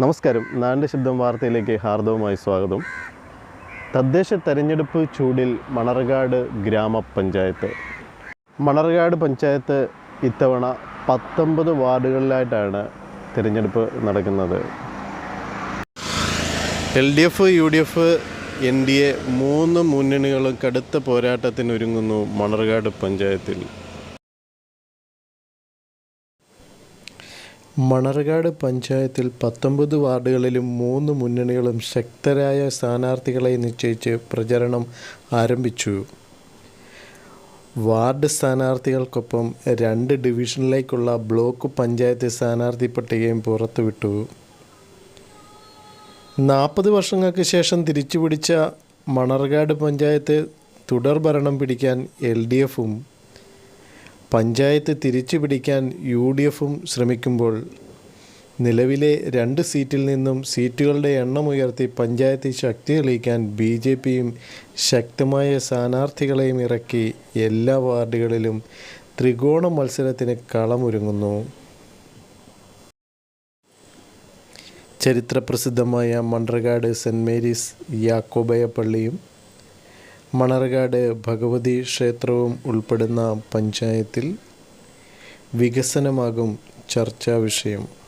നമസ്കാരം. നാടിന്റെ ശബ്ദം വാർത്തയിലേക്ക് ഹാർദവുമായി സ്വാഗതം. തദ്ദേശ തെരഞ്ഞെടുപ്പ് ചൂടിൽ മണർകാട് ഗ്രാമപഞ്ചായത്ത്. മണർകാട് പഞ്ചായത്ത് ഇത്തവണ പത്തൊമ്പത് വാർഡുകളിലായിട്ടാണ് തിരഞ്ഞെടുപ്പ് നടക്കുന്നത്. L D F U D F N D A മൂന്ന് മുന്നണികളും കടുത്ത പോരാട്ടത്തിനൊരുങ്ങുന്നു മണർകാട് പഞ്ചായത്തിൽ. മണർകാട് പഞ്ചായത്തിൽ പത്തൊമ്പത് വാർഡുകളിലും മൂന്ന് മുന്നണികളും ശക്തരായ സ്ഥാനാർത്ഥികളെ നിശ്ചയിച്ച് പ്രചരണം ആരംഭിച്ചു. വാർഡ് സ്ഥാനാർത്ഥികൾക്കൊപ്പം രണ്ട് ഡിവിഷനിലേക്കുള്ള ബ്ലോക്ക് പഞ്ചായത്ത് സ്ഥാനാർത്ഥി പട്ടികയും പുറത്തുവിട്ടു. നാൽപ്പത് വർഷങ്ങൾക്ക് ശേഷം തിരിച്ചുപിടിച്ച മണർകാട് പഞ്ചായത്ത് തുടർഭരണം പിടിക്കാൻ എൽ ഡി എഫും പഞ്ചായത്ത് തിരിച്ചു പിടിക്കാൻ യു ഡി എഫും ശ്രമിക്കുമ്പോൾ നിലവിലെ രണ്ട് സീറ്റിൽ നിന്നും സീറ്റുകളുടെ എണ്ണം ഉയർത്തി പഞ്ചായത്ത് ശക്തി തെളിയിക്കാൻ ബി ജെ പിയും ശക്തമായ സ്ഥാനാർത്ഥികളെയും ഇറക്കി എല്ലാ വാർഡുകളിലും ത്രികോണ മത്സരത്തിന് കളമൊരുങ്ങുന്നു. ചരിത്രപ്രസിദ്ധമായ മണർകാട് സെന്റ് മേരീസ് യാക്കോബയ പള്ളിയും മണർകാട് ഭഗവതി ക്ഷേത്രവും ഉൾപ്പെടുന്ന പഞ്ചായത്തിൽ വികസനമാകും ചർച്ചാ വിഷയം.